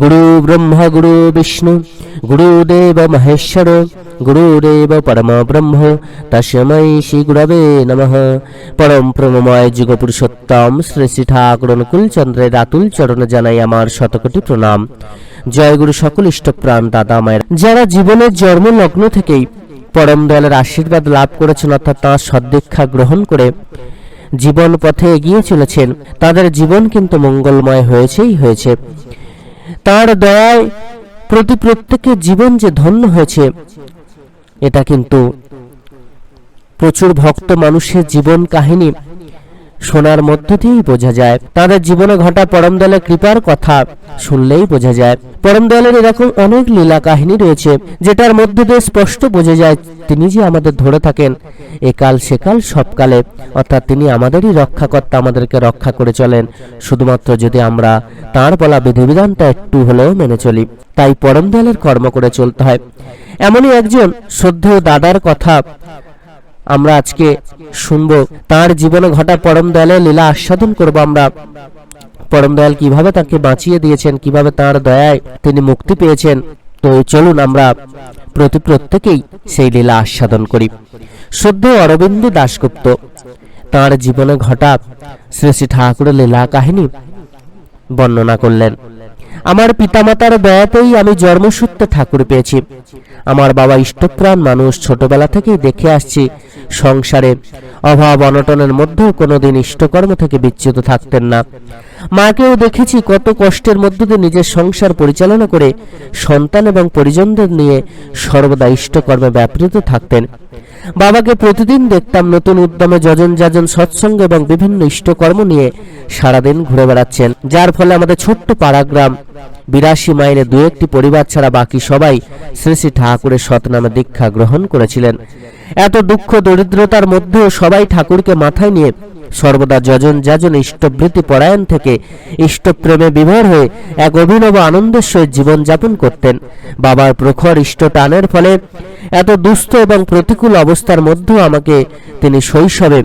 গুরু ব্রহ্মা গুরু বিষ্ণু গুরুদেব মহেশ্বর গুরুরেব পরম ব্রহ্ম তস্মৈ শ্রী গুরবে নমঃ পরম প্রমময় যুগ পুরুষোত্তম শ্রী শ্রী ঠাকুর অনুকূল চন্দ্রের রাতুল চরণ জানাই আমার শতকোটি প্রণাম জয় গুরু সকল ইষ্টপ্রাণ দাদা মায়ের। যারা জীবনের জন্ম লগ্ন থেকেই পরম দয়ালের আশীর্বাদ লাভ করেছেন, অর্থাৎ তাঁর সদ্দীক্ষা গ্রহণ করে জীবন পথে এগিয়ে চলেছেন, তাদের জীবন কিন্তু মঙ্গলময় হয়েছেই হয়েছে। তার দয়ায় প্রতি প্রত্যেকের জীবন যে ধন্য হয়েছে, এটা কিন্তু প্রচুর ভক্ত মানুষের জীবন কাহিনী শোনার মধ্য দিয়েই বোঝা যায়, তাদের জীবনে ঘটা পরম দয়ালের কৃপার কথা শুনলেই বোঝা যায়। পরম দয়ালের এরকম অনেক লীলা কাহিনী রয়েছে, যেটার মধ্যে দিয়ে স্পষ্ট বোঝা যায় তিনি যে আমাদের ধরে থাকেন একাল সেকাল সবকালে অর্থাৎ তিনি আমাদেরই রক্ষাকর্তা, আমাদেরকে রক্ষা করে চলেন। শুধুমাত্র যদি আমরা তাঁর বলা বিধিবিধানটা একটু হলেও মেনে চলি, তাই পরম দয়ালের কর্ম করে চলতে হয়। এমনই একজন শ্রদ্ধেয় দাদার কথা আমরা আজকে শুনব। তার জীবনে ঘটা পরম দয়ালের লীলা আস্বাদন করব আমরা। পরম দয়াল কীভাবে তাকে বাঁচিয়ে দিয়েছেন, কীভাবে তার দয়ায় তিনি মুক্তি পেয়েছেন, তো চলুন আমরা প্রতি প্রত্যেকেই সেই লীলা আস্বাদন করি। সদ্য অরবিন্দ দাশগুপ্ত, তার জীবনে ঘটা শ্রী শ্রী ঠাকুরের লীলা কাহিনী বর্ণনা করলেন। আমার পিতামাতার দয়াতেই আমি জন্মসূত্রে ঠাকুর পেয়েছি। আমার বাবা ইষ্টপ্রাণ মানুষ, ছোটবেলা থেকেই দেখে আসছি, সংসারে অভাব অনটনের মধ্যেও কোনোদিন ইষ্টকর্ম থেকে বিচ্যুত থাকতেন না। মাকেও দেখেছি কত কষ্টের মধ্য দিয়ে নিজের সংসার পরিচালনা করে সন্তান এবং পরিজনদের নিয়ে সর্বদা ইষ্টকর্মে ব্যাপৃত থাকতেন। বাবাকে প্রতিদিন দেখতাম নতুন উদ্যমে যজন যাজন, সৎসঙ্গ এবং বিভিন্ন ইষ্টকর্ম নিয়ে সারাদিন ঘুরে বেড়াচ্ছেন। যার ফলে আমাদের ছোট্ট পাড়াগ্রাম বিরাশি মাইলে দু একটি পরিবার ছাড়া বাকি সবাই শ্রী শ্রী ঠাকুরের সৎনামে দীক্ষা গ্রহণ করেছিলেন। এত দুঃখ, দরিদ্রতার মধ্যেও সবাই ঠাকুরকে মাথায় নিয়ে সর্বদা যজন যাজন ইষ্টবৃত্তি পরায়ণ থেকে ইষ্টপ্রেমে বিভোর হয়ে এক অভিনব আনন্দের সহিত জীবনযাপন করতেন। বাবার প্রখর ইষ্ট টানের ফলে এত দুস্থ এবং প্রতিকূল অবস্থার মধ্যেও আমাকে তিনি শৈশবে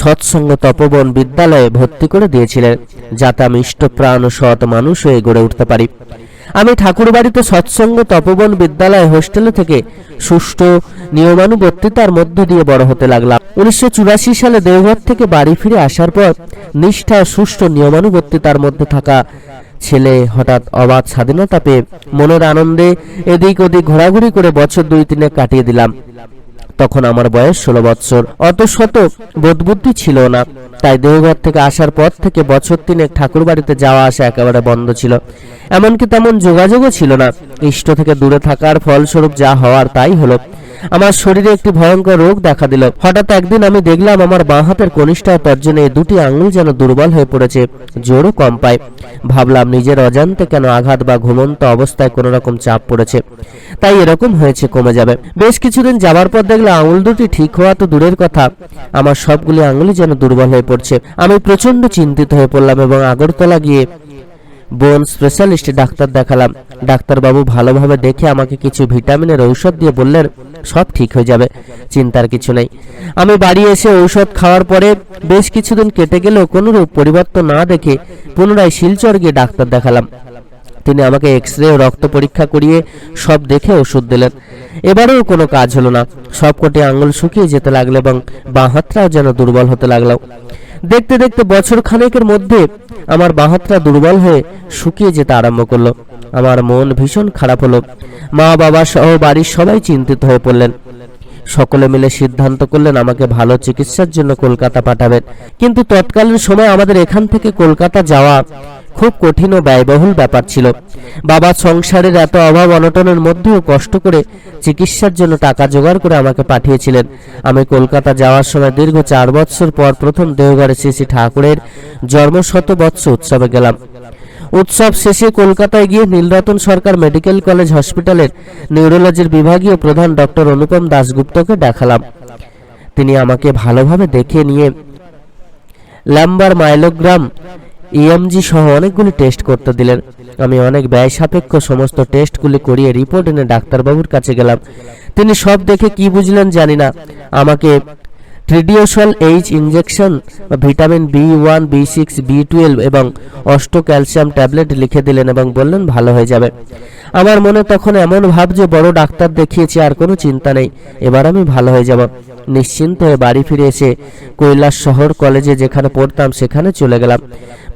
সৎসঙ্গ তপবন বিদ্যালয়ে ভর্তি করে দিয়েছিলেন, যাতে আমি ইষ্টপ্রাণ সৎ মানুষ হয়ে গড়ে উঠতে পারি। আমি ঠাকুরবাড়িতে সৎসঙ্গ তপবন বিদ্যালয় হোস্টেলে থেকে সুষ্ঠু নিয়মানুবর্তিতার মধ্য দিয়ে বড় হতে লাগলাম। উনিশশো চুরাশি সালে দেওঘর থেকে বাড়ি ফিরে আসার পর নিষ্ঠা সুষ্ঠু নিয়মানুবর্তিতার মধ্যে থাকা ছেলে হঠাৎ অবাধ স্বাধীনতা পেয়ে মনের আনন্দে এদিক ওদিক ঘোরাঘুরি করে বছর দুই তিনে কাটিয়ে দিলাম। তখন আমার বয়স ষোলো বৎসর। অত শত বোধবুদ্ধি ছিল না। তাই দেহঘর থেকে আসার পর থেকে বছর তিনেক ঠাকুর বাড়িতে যাওয়া আসা একেবারে বন্ধ ছিল। এমনকি তেমন যোগাযোগও ছিল না। ইষ্ট থেকে দূরে থাকার ফলস্বরূপ যা হওয়ার তাই হলো। আমার শরীরে একটি ভয়ঙ্কর রোগ দেখা দিল। হঠাৎ একদিন আমি দেখলাম আমার বাঁ হাতের কনিষ্ঠ তর্জনে দুটি আঙুল যেন দুর্বল হয়ে পড়েছে, জোরও কম পায়। ভাবলাম নিজের অজান্তে কেন আঘাত বা ঘুমন্ত অবস্থায় কোনো রকম চাপ পড়েছে। তাই এরকম হয়েছে, কমে যাবে। বেশ কিছুদিন যাবার পর দেখলাম আঙুল দুটি ঠিক হওয়া তো দূরের কথা। আমার সবগুলি আঙুলই যেন দুর্বল হয়ে পড়ছে। আমি প্রচণ্ড চিন্তিত হয়ে পড়লাম এবং আগরতলা গিয়ে বোন স্পেশালিস্ট ডাক্তার দেখালাম। ডাক্তারবাবু ভালোভাবে দেখে আমাকে কিছু ভিটামিনের ঔষধ দিয়ে বললেন, সব ঠিক হয়ে যাবে, চিন্তার কিছু নেই। আমি বাড়ি এসে ঔষধ খাওয়ার পরে বেশ কিছুদিন কেটে গেলেও কোনোরূপ পরিবর্তন না দেখে পুনরায় শিলচর গিয়ে ডাক্তার দেখালাম। তিনি আমাকে এক্স রে রক্ত পরীক্ষা করিয়ে সব দেখে ওষুধ দিলেন। এবারেও কোনো কাজ হলো না। সবকটি আঙুল শুকিয়ে যেতে লাগল এবং বাঁ হাতটাও যেন দুর্বল হতে লাগল। দেখতে দেখতে বছর খানেকের মধ্যে আমার বাহাতটা দুর্বল হয়ে শুকিয়ে যেতে আরম্ভ করল। আমার মন ভীষণ খারাপ হলো। মা, বাবা সহ বাড়ির সবাই চিন্তিত হয়ে পড়লেন। সকলে মিলে সিদ্ধান্ত করলেন আমাকে ভালো চিকিৎসার জন্য কলকাতা পাঠাবেন। কিন্তু তৎকালীন সময় আমাদের এখান থেকে কলকাতা যাওয়া খুব কঠিন ও ব্যয়বহুল ব্যাপার ছিল। বাবা সংসারের এত অভাব অনটনের মধ্যেও কষ্ট করে চিকিৎসার জন্য টাকা জোগাড় করে আমাকে পাঠিয়েছিলেন। আমি কলকাতা যাওয়ার সময় দীর্ঘ চার বৎসর পর প্রথম দেওঘরে শ্রী শ্রী ঠাকুরের জন্মশত বৎস উৎসবে গেলাম। উৎসব শেষে কলকাতায় গিয়ে নীলরতন সরকার মেডিকেল কলেজ হসপিটালের নিউরোলজির বিভাগীয় প্রধান ডক্টর অনুপম দাশগুপ্তকে দেখালাম। তিনি আমাকে ভালোভাবে দেখে নিয়ে ল্যাম্বার মাইলোগ্রাম ইএমজি সহ অনেকগুলি টেস্ট করতে দিলেন। আমি অনেক ব্যয় সাপেক্ষ সমস্ত টেস্টগুলি করিয়ে রিপোর্ট এনে ডাক্তারবাবুর কাছে গেলাম। তিনি সব দেখে কি বুঝলেন জানি না। আমাকে ট্রিডিওসল এইচ ইনজেকশন বা vitamin B one B six B twelve এবং অষ্ট ক্যালসিয়াম ট্যাবলেট লিখে দিলেন এবং বললেন, ভালো হয়ে যাবে। আমার মনে তখন এমন ভাব যে বড় ডাক্তার দেখিয়েছি, আর কোনো চিন্তা নেই। এবার আমি ভালো হয়ে যাব। নিশ্চিন্ত হয়ে বাড়ি ফিরে এসে কৈলাস শহর কলেজে যেখানে পড়তাম সেখানে চলে গেলাম।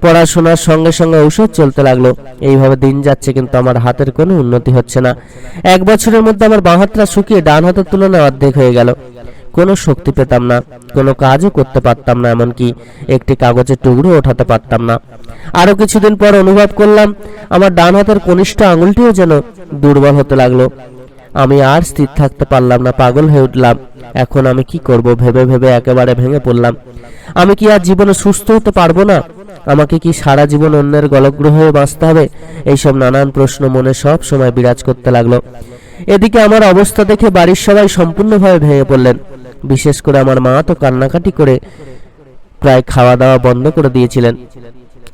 পড়াশোনার সঙ্গে সঙ্গে ঔষধ চলতে লাগল। এইভাবে দিন যাচ্ছে কিন্তু আমার হাতের কোনো উন্নতি হচ্ছে না। এক বছরের মধ্যে আমার বাঁ হাতটা শুকিয়ে ডান হাতের তুলনায় অর্ধেক হয়ে গেল। কোনো শক্তি পেতাম না, কোনো কাজও করতে পারতাম না এমনকি একটি কাগজের টুকরো ওঠাতে পারতাম না। আরও কিছুদিন পর অনুভব করলাম, আমার ডান হাতের কনিষ্ঠ আঙুলটিও যেন দুর্বল হতে লাগল। আমি আর স্থির থাকতে পারলাম না, পাগল হয়ে উঠলাম। এখন আমি কি করব? ভেবে ভেবে একেবারে ভেঙে পড়লাম। আমি কি আর জীবনে সুস্থ হতে পারব না? আমাকে কি সারা জীবন অন্যের গলগ্রহ বাঁচতে হবে? এইসব নানান প্রশ্ন মনে সব সময় বিরাজ করতে লাগল। এদিকে আমার অবস্থা দেখে বাড়ির সবাই সম্পূর্ণভাবে ভেঙে পড়লেন। বিশেষ করে আমার মা তো কান্নাকাটি করে প্রায় খাওয়া দাওয়া বন্ধ করে দিয়েছিলেন।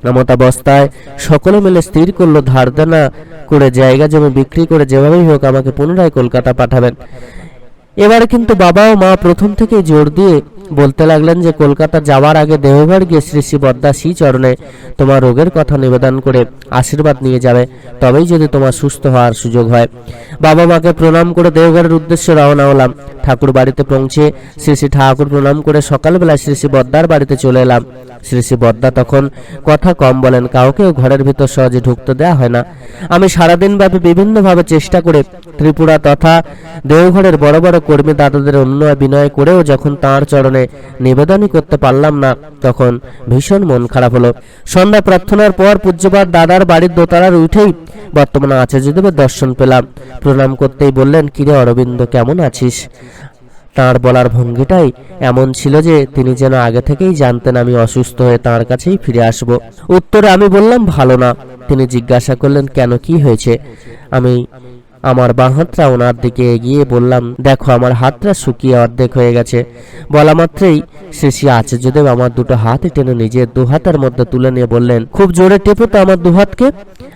এমত অবস্থায় সকলে মিলে স্থির করল ধার দেনা করে, জায়গা জমি বিক্রি করে, যেভাবেই হোক আমাকে পুনরায় কলকাতা পাঠাবেন। এবারে কিন্তু বাবা ও মা প্রথম থেকে জোর দিয়ে বলতে লাগলেন যে, কলকাতা যাওয়ার আগে দেহঘর গিয়ে শ্রী শ্রী বদ্দা শ্রী চরণে তোমার রোগের কথা নিবেদন করে আশীর্বাদ নিয়ে যাবে। তবেই যদি তোমার সুস্থ হওয়ার সুযোগ হয়। বাবা মাকে প্রণাম করে দেওঘরের উদ্দেশ্যে রওনা হলাম। ঠাকুর বাড়িতে পৌঁছে শ্রী শ্রী ঠাকুর প্রণাম করে সকালবেলা শ্রী শ্রী বদ্দার বাড়িতে চলে এলাম। শ্রী শ্রী বদ্দা তখন কথা কম বলেন, কাউকেও ঘরের ভিতর সহজে ঢুকতে দেওয়া হয় না। আমি সারাদিন ব্যাপী বিভিন্নভাবে চেষ্টা করে ত্রিপুরা তথা দেওঘরের বড় বড় কর্মী দাদাদের অন্য বিনয় করেও যখন তাঁর চরণে নিবেদনই করতে পারলাম না। তখন ভীষণ মন খারাপ হলো। সন্ধ্যা প্রার্থনার পর পূজ্যপাত দাদার বাড়ির দোতলার উঠেই বর্তমানে আচার্যদেবের দর্শন পেলাম। প্রণাম করতেই বললেন, কিরে অরবিন্দ, কেমন আছিস? তাঁর বলার ভঙ্গিটাই এমন ছিল যে তিনি যেন আগে থেকেই জানতেন আমি অসুস্থ হয়ে তাঁর কাছেই ফিরে আসব। উত্তরে আমি বললাম, ভালো না। তিনি জিজ্ঞাসা করলেন, কেন, কি হয়েছে? আমি আমার বাঁ হাতটা ওনার দিকে এগিয়ে বললাম, দেখো, আমার হাতটা শুকিয়ে অর্ধেক হয়ে গেছে। বলা মাত্রই শ্রী আচার্যদেব আমার দুটো হাত টেনে নিজের দু হাতের মধ্যে তুলে নিয়ে বললেন, খুব জোরে টেপো তো আমার দু হাতকে।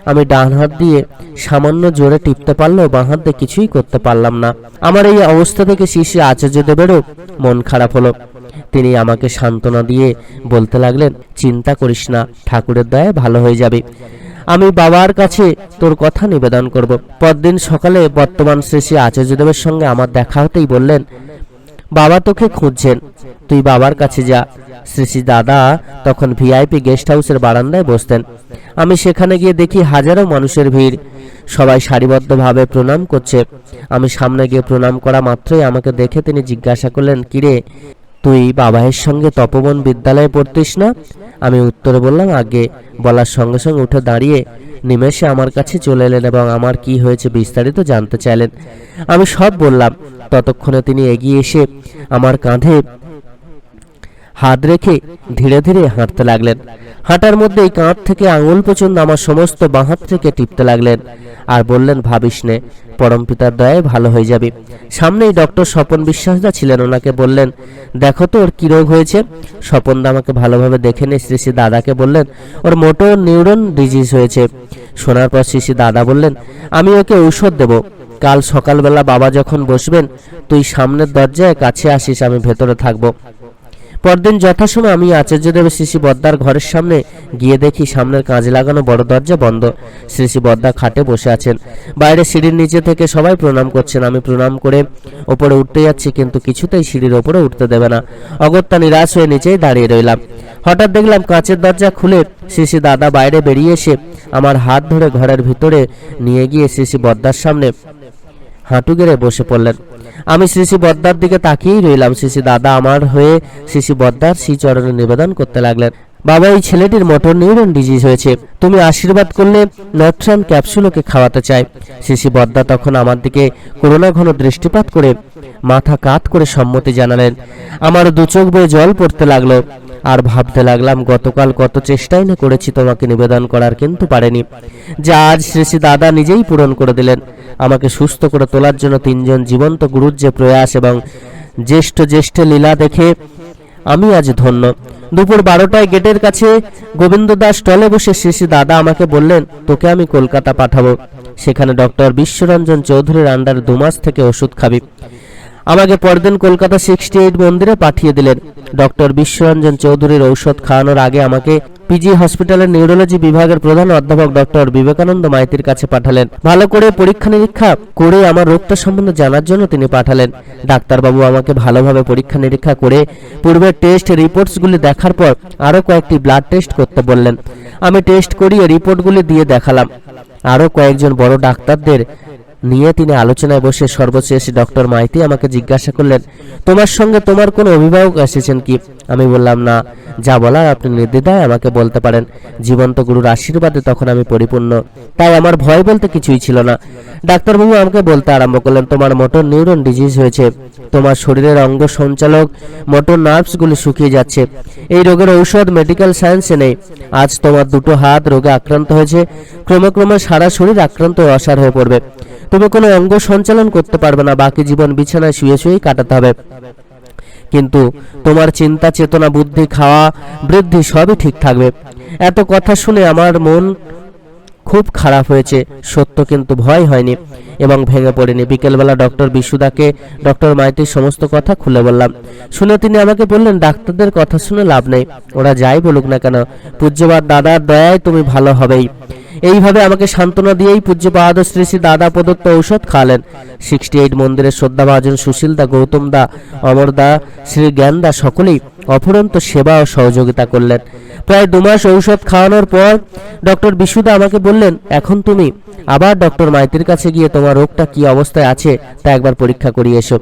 আমি ডান হাত দিয়ে সামান্য জোরে টিপতে পারলেও বাঁ হাত কিছুই করতে পারলাম না। আমার এই অবস্থা থেকে শ্রী আচার্যদেবেরও মন খারাপ হলো। তিনি আমাকে সান্ত্বনা দিয়ে বলতে লাগলেন, চিন্তা করিস না, ঠাকুরের দয়ায় ভালো হয়ে যাবে। আমি বাবার কাছে তোর কথা নিবেদন করব। পরদিন সকালে বর্তমান শ্রী শ্রী আচার্যদেবের সঙ্গে আমার দেখা হতেই বললেন, বাবা তোকে খুঁজছেন। তুই বাবার কাছে যা। শ্রী শ্রী দাদা তখন ভিআইপি গেস্ট হাউসের বারান্দায় বসতেন। আমি সেখানে গিয়ে দেখি হাজারো মানুষের ভিড়। সবাই সারিবদ্ধভাবে প্রণাম করছে। আমি সামনে গিয়ে প্রণাম করা মাত্রই আমাকে দেখে তিনি জিজ্ঞাসা করলেন, কিরে তুই বাবায়ের সঙ্গে তপবন বিদ্যালয়ে পড়তিস না? আমি উত্তরে বললাম, আগে বলার সঙ্গে সঙ্গে উঠে দাঁড়িয়ে নিমেষে আমার কাছে চলে এলেন এবং আমার কি হয়েছে বিস্তারিত জানতে চাইলেন। আমি সব বললাম। ততক্ষণে তিনি এগিয়ে এসে আমার কাঁধে হাত রেখে ধীরে ধীরে হাঁটতে লাগলেন। হাঁটার মধ্যেই কাঁধ থেকে আঙুল পর্যন্ত আমার সমস্ত বাঁ থেকে টিপতে লাগলেন আর বললেন, ভাবিস নে পিতার দয়ায় ভালো হয়ে যাবে। সামনেই ডক্টর স্বপন বিশ্বাসদা ছিলেন ওনাকে বললেন, দেখো তো ওর কী রোগ হয়েছে? স্বপনদা আমাকে ভালোভাবে দেখে নিয়ে শ্রী শ্রী দাদাকে বললেন, ওর মোটো নিউরন ডিজিজ হয়েছে। শোনার পর শ্রী শ্রী দাদা বললেন, আমি ওকে ঔষধ দেব। কাল সকালবেলা বাবা যখন বসবেন, তুই সামনের দরজায় কাছে আসিস, আমি ভেতরে থাকব। পরদিন যথাসময় আমি আচার্যদেবের শ্রী বদ্দার ঘরের সামনে গিয়ে দেখি সামনের কাজে লাগানো বড় দরজা বন্ধ। শ্রী বদ্দা খাটে বসে আছেন। বাইরে সিঁড়ির নিচে থেকে সবাই প্রণাম করছেন। আমি প্রণাম করে ওপরে উঠতে যাচ্ছি, কিন্তু কিছুতেই সিঁড়ির ওপরে উঠতে দেবে না। অগত্যা নিরাশ হয়ে নিচেই দাঁড়িয়ে রইলাম। হঠাৎ দেখলাম কাঁচের দরজা খুলে শ্রী দাদা বাইরে বেরিয়ে এসে আমার হাত ধরে ঘরের ভিতরে নিয়ে গিয়ে শ্রী বদ্দার সামনে হাঁটু গেড়ে বসে পড়লেন। আমি শ্রী শ্রী বদ্দার দিকে তাকিয়েই রইলাম। শ্রী শ্রী দাদা আমার হয়ে শ্রী শ্রী বদ্দার শ্রী চরণে নিবেদন করতে লাগলেন। বাবা, এই ছেলেটির মোটর নিউরন ডিজিজ হয়েছে। তুমি আশীর্বাদ করলে নট্রান ক্যাপসুলোকে খাওয়াতে চাই। শ্রী বদ্দা তখন আমার দিকে করোনা ঘন দৃষ্টিপাত করে মাথা কাত করে সম্মতি জানালেন। আমার দু চোখ বয়ে জল পড়তে লাগল। আর ভাবতে লাগলাম, গতকাল কত চেষ্টাই না করেছি তোমাকে নিবেদন করার, কিন্তু পারেনি। যা আজ শ্রী শ্রী দাদা নিজেই পূরণ করে দিলেন। আমাকে সুস্থ করে তোলার জন্য তিনজন জীবন্ত গুরুর যে প্রয়াস এবং জ্যেষ্ঠ জ্যেষ্ঠ লীলা দেখে আমি আজ ধন্য। দুপুর বারোটায় গেটের কাছে গোবিন্দ দাস স্টলে বসে শ্রী দাদা আমাকে বললেন, তোকে আমি কলকাতা পাঠাবো। সেখানে ডক্টর বিশ্বরঞ্জন চৌধুরীর আন্ডার দুমাস থেকে ওষুধ খাবি। আমাকে পরদিন কলকাতা সিক্সটি এইট মন্দিরে পাঠিয়ে দিলেন। ডক্টর বিশ্বরঞ্জন চৌধুরীর ঔষধ খাওয়ানোর আগে আমাকে পিজি হসপিটালের নিউরোলজি বিভাগের প্রধান অধ্যাপক ডক্টর বিবেকানন্দ মাইতির কাছে পাঠালেন। ভালো করে পরীক্ষা নিরীক্ষা করে আমার রোগটা সম্বন্ধে জানার জন্য তিনি পাঠালেন। ডাক্তারবাবু আমাকে ভালোভাবে পরীক্ষা নিরীক্ষা করে পূর্বের টেস্ট রিপোর্টসগুলি দেখার পর আরও কয়েকটি ব্লাড টেস্ট করতে বললেন। আমি টেস্ট করিয়ে রিপোর্টগুলি দিয়ে দেখালাম। আরও কয়েকজন বড় ডাক্তারদের নিয়ে তিনি আলোচনায় বসে সর্বশেষ ডক্টর মাইতি আমাকে জিজ্ঞাসা করলেন, তোমার সঙ্গে তোমার কোনো অভিভাবক এসেছেন কি? আমি বললাম, না, যা বলার আপনি নির্দ্বিধায় আমাকে বলতে পারেন। জীবন্ত গুরুর আশীর্বাদে তখন আমি পরিপূর্ণ। তাই আমার ভয় বলতে কিছুই ছিল না। ডাক্তারবাবু আমাকে বলতে আরম্ভ করলেন, তোমার মোটর নিউরন ডিজিজ হয়েছে। তোমার শরীরের অঙ্গ সঞ্চালক, মোটর নার্ভসগুলি শুকিয়ে যাচ্ছে। এই রোগের ঔষধ মেডিকেল সায়েন্সে নেই। আজ তোমার দুটো হাত রোগে আক্রান্ত হয়েছে। ক্রমে ক্রমে সারা শরীর আক্রান্ত অসার হয়ে পড়বে। তুমি কোনো অঙ্গ সঞ্চালন করতে পারবে না। বাকি জীবন বিছানায় শুয়ে শুয়েই কাটাতে হবে। কিন্তু তোমার চিন্তা, চেতনা, বুদ্ধি, খাওয়া, বৃদ্ধি সবই ঠিক থাকবে। এত কথা শুনে আমার মন খুব খারাপ হয়েছে। সত্য কিন্তু ভয় হয়নি এবং ভেঙে পড়েনি। বিকেলবেলা ডক্টর বিশুদাকে, ডক্টর মাইতির সমস্ত কথা খুলে বললাম। শুনে তিনি আমাকে বললেন, ডাক্তারদের কথা শুনে লাভ নেই। ওরা যাই বলুক না কেন। পূজ্যবাদ, দাদার দয়ায় তুমি ভালো হবেই। এইভাবে আমাকে সান্ত্বনা দিয়েই পূজ্যপাদ শ্রী শ্রী দাদা প্রদত্ত ঔষধ খাওয়ালেন সিক্সটি এইট মন্দিরের শ্রদ্ধাভাজন সুশীল দা, গৌতম দা, অমর দা, শ্রী জ্ঞান দা সকলেই অফুরন্ত সেবা ও সহযোগিতা করলেন। প্রায় দু মাস ঔষধ খাওয়ানোর পর ডক্টর বিশুদা আমাকে বললেন, এখন তুমি আবার ডক্টর মাইতির কাছে গিয়ে তোমার রোগটা কি অবস্থায় আছে তা একবার পরীক্ষা করিয়ে এসো।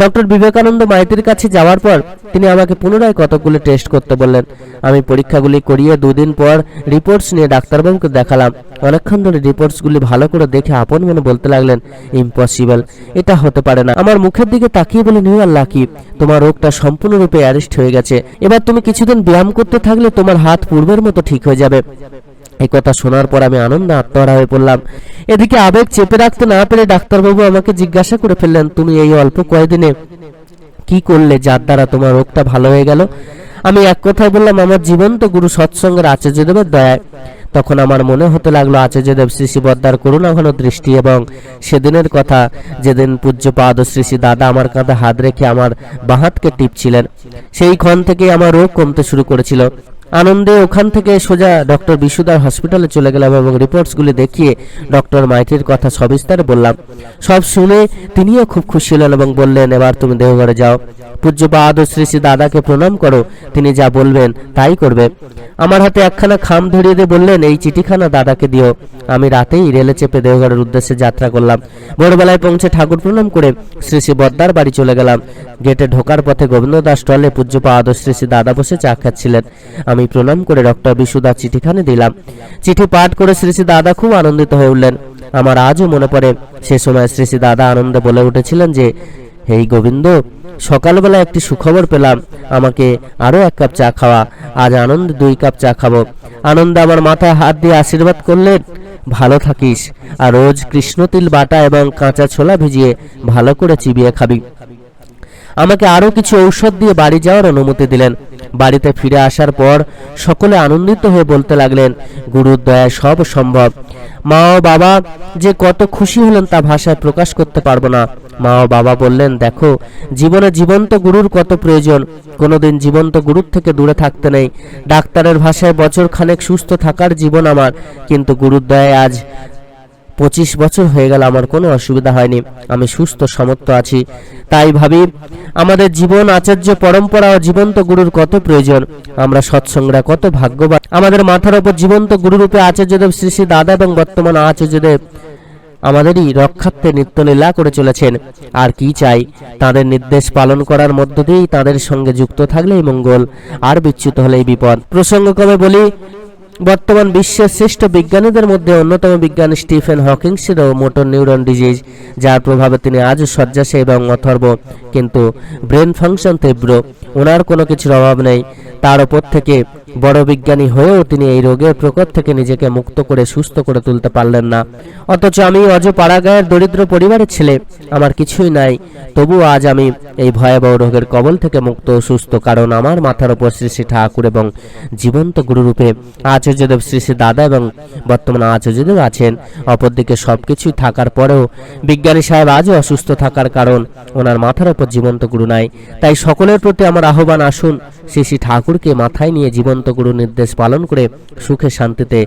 ডক্টর বিবেকানন্দ মাইতির কাছে যাওয়ার পর তিনি আমাকে পুনরায় কতকগুলি টেস্ট করতে বললেন। আমি পরীক্ষাগুলি করিয়ে দুদিন পর রিপোর্টস নিয়ে ডাক্তারবাবুকে দেখালাম। অনেকক্ষণ ধরে রিপোর্টসগুলি ভালো করে দেখে আপন মনে বলতে লাগলেন ইম্পসিবল এটা হতে পারে না। আমার মুখের দিকে তাকিয়ে বলে নিউ আল্লাহ কি, তোমার রোগটা সম্পূর্ণরূপে অ্যারেস্ট হয়ে গেছে। এবার তুমি কিছুদিন ব্যায়াম করতে থাকলে তোমার হাত পূর্বের মতো ঠিক হয়ে যাবে। এই কথা শোনার পর আমি আনন্দে আত্মহারা হয়ে পড়লাম। এদিকে আবেগ চেপে রাখতে না পেরে ডাক্তারবাবু আমাকে জিজ্ঞাসা করে ফেললেন, তুমি এই অল্প কয়েকদিনে কি করলে যার দ্বারা তোমার রোগটা ভালো হয়ে গেল? আমি এক কথায় বললাম, আমার জীবন্ত গুরু সৎসঙ্গের আচার্যদেবের দয়ায়। তখন আমার মনে হতে লাগল, আচার্যদেব শ্রী বদ্দার করুণা ঘন দৃষ্টি এবং সেদিনের কথা, যেদিন পূজ্যপাদ শ্রী শ্রী দাদা আমার কাঁধে হাত রেখে আমার বাহাতকে টিপছিলেন, সেই ক্ষণ থেকে আমার রোগ কমতে শুরু করেছিল। আনন্দে ওখান থেকে সোজা ডক্টর বিশুদার হসপিটালে চলে গেলাম এবং রিপোর্টসগুলি দেখিয়ে ডক্টর মাইটির কথা সবিস্তারে বললাম। সব শুনে তিনিও খুব খুশি হলেন এবং বললেন, এবার তুমি দেহঘরে যাও। পূজ্য পাদ ও শ্রী শ্রী দাদাকে প্রণাম করো। তিনি যা বলবেন তাই করবে। আমার হাতে একখানা খাম ধরিয়ে দিয়ে বললেন, এই চিঠিখানা দাদাকে দিও। আমি রাতেই রেলে চেপে দেওঘরের উদ্দেশ্যে যাত্রা করলাম। ভোরবেলায় পৌঁছে ঠাকুর প্রণাম করে শ্রী শ্রী বদ্দার বাড়ি চলে গেলাম। গেটে ঢোকার পথে গোবিন্দ দাস টলে পূজ্য পাদ ও শ্রী শ্রী দাদা বসে চা খাচ্ছিলেন। আমি প্রণাম করে ডক্টর বিশুদার চিঠিখানে দিলাম। চিঠি পাঠ করে শ্রী শ্রী দাদা খুব আনন্দিত হয়ে উঠলেন। আমার আজও মনে পড়ে, সে সময় শ্রী শ্রী দাদা আনন্দে বলে উঠেছিলেন যে এই গোবিন্দ, সকালবেলা একটি সুখবর পেলাম। আমাকে আরও এক কাপ চা খাওয়া। আজ আনন্দ দুই কাপ চা খাব। আনন্দে আমার মাথায় হাত দিয়ে আশীর্বাদ করলেন, ভালো থাকিস, আর রোজ কৃষ্ণতিল বাটা এবং কাঁচা ছোলা ভিজিয়ে ভালো করে চিবিয়ে খাবি। আমাকে আরও কিছু ঔষধ দিয়ে বাড়ি যাওয়ার অনুমতি দিলেন। বাড়িতে ফিরে আসার পর সকলে আনন্দিত হয়ে বলতে লাগলেন, গুরুর দয়ায় সব সম্ভব। মা ও বাবা যে কত খুশি হলেন তা ভাষায় প্রকাশ করতে পারব না। মা ও বাবা বললেন, দেখো, জীবনে জীবন্ত গুরুর কত প্রয়োজন। কোনোদিন জীবন্ত গুরুর থেকে দূরে থাকতে নেই। ডাক্তারের ভাষায় বছর খানেক সুস্থ থাকার জীবন আমার, কিন্তু গুরুর দয়ায় আজ পঁচিশ বছর হয়ে গেল, আমার কোনো অসুবিধা হয়নি। আমি সুস্থ, সমর্থ আছি। তাই ভাবি, আমাদের জীবন, আচার্য পরম্পরা ও জীবন্ত গুরুর কত প্রয়োজন। আমরা সৎসঙ্গরা কত ভাগ্যবান। আমাদের মাথার ওপর জীবন্ত গুরুরূপে আচার্যদেব শ্রী শ্রী দাদা এবং বর্তমান আচার্যদেব আমাদেরই রক্ষার্থে নিত্যলীলা করে চলেছেন। আর কি চাই? তাদের নির্দেশ পালন করার মধ্য দিয়েই তাদের সঙ্গে যুক্ত থাকলেই মঙ্গল, আর বিচ্যুত হলেই বিপদ। প্রসঙ্গক্রমে বলি বর্তমান বিশ্বের শ্রেষ্ঠ বিজ্ঞানীদের মধ্যে অন্যতম বিজ্ঞানী স্টিফেন হকিংসেরও মোটর নিউরন ডিজিজ, যার প্রভাবে তিনি আজও শয্যাশায়ী এবং অথর্ব। কিন্তু ব্রেন ফাংশন তীব্র, ওনার কোনো কিছুর অভাব নেই। তার ওপর থেকে বড় বিজ্ঞানী হয়েও তিনি এই রোগের প্রকোপ থেকে নিজেকে মুক্ত করে, সুস্থ করে তুলতে পারলেন না। অথচ আমি অজ পাড়াগাঁয়ের দরিদ্র পরিবারের ছেলে, আমার কিছুই নাই। তবুও আজ আমি এই ভয়াবহ রোগের কবল থেকে মুক্ত ও সুস্থ, কারণ আমার মাথার ওপর শ্রী শ্রী ঠাকুর এবং জীবন্ত গুরুরূপে আচার্য আচার্যদেব শ্রী শ্রী দাদা এবং বর্তমানে আচার্যদেব আছেন। অপরদিকে সব থাকার পরেও বিজ্ঞানী সাহেব আজও অসুস্থ থাকার কারণ ওনার মাথার ওপর জীবন্ত গুরু নাই। তাই সকলের প্রতি আমার আহ্বান, আসুন শ্রী শ্রী ঠাকুরকে মাথায় নিয়ে জীবন্ত গুরু নির্দেশ পালন করে সুখে শান্তিতে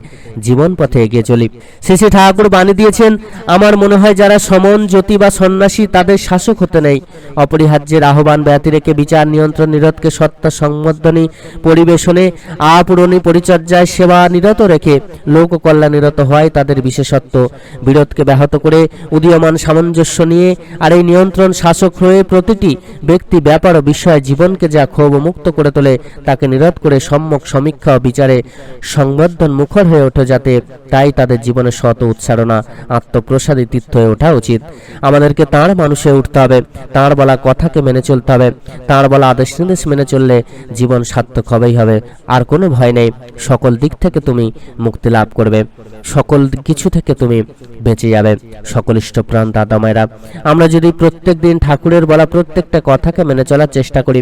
জীবন পথে এগিয়ে চলি। শ্রী শ্রী ঠাকুর বাণী দিয়েছেন, আমার মনে হয় যারা সমন, জ্যোতি বা সন্ন্যাসী তাদের শাসক হতে নেই। অপরিহার্যের আহ্বান ব্যতি রেখে বিচার, নিয়ন্ত্রণ, নিরোধকে সত্তা, সংবর্ধনী, পরিবেশনে আপূরণী পরিচর্যায় সেবা নিরত রেখে লোক কল্যাণ নিরত হয় তাদের বিশেষত্ব। বিরোধকে ব্যাহত করে উদীয়মান সামঞ্জস্য নিয়ে আর এই নিয়ন্ত্রণ শাসক হয়ে প্রতিটি ব্যক্তি ব্যাপার ও বিষয়ে জীবনকে যা ক্ষোভ মুক্ত করে তোলে, তাকে নিরোধ করে সম্যক সমীক্ষা ও বিচারে সংবর্ধন মুখর হয়ে ওঠে যাতে তাই তাদের জীবনে শত উচ্চারণা, আত্মপ্রসাদী তীর্থ হয়ে ওঠা উচিত। আমাদেরকে তাঁর মানুষে উঠতে হবে, তাঁর বলা কথাকে মেনে চলতে হবে, তাঁর বলা আদেশ নির্দেশ মেনে চললে জীবন সার্থক হবেই হবে, আর কোনো ভয় নেই। সকল দিক থেকে তুমি মুক্তি লাভ করবে। সকল কিছু থেকে তুমি বেঁচে যাবে। সকল ইষ্টপ্রাণ দাদা মায়েরা, আমরা যদি প্রত্যেক দিন ঠাকুরের বলা প্রত্যেকটা কথাকে মেনে চলার চেষ্টা করি,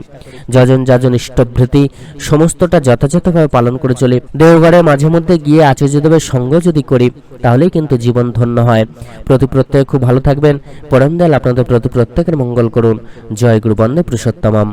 যজন যাজন ইষ্টভৃতি সমস্তটা যথাযথভাবে পালন করে চলি। দেওঘরে মাঝে মধ্যে গিয়ে আচার্যদেবের সঙ্গ যদি করি, তাহলেই কিন্তু জীবন ধন্য হয়। প্রতি প্রত্যেকে খুব ভালো থাকবেন। পরম দয়াল আপনাদের প্রতি প্রত্যেকের মঙ্গল করুন। জয় গুরু বন্দে পুরুষোত্তমম।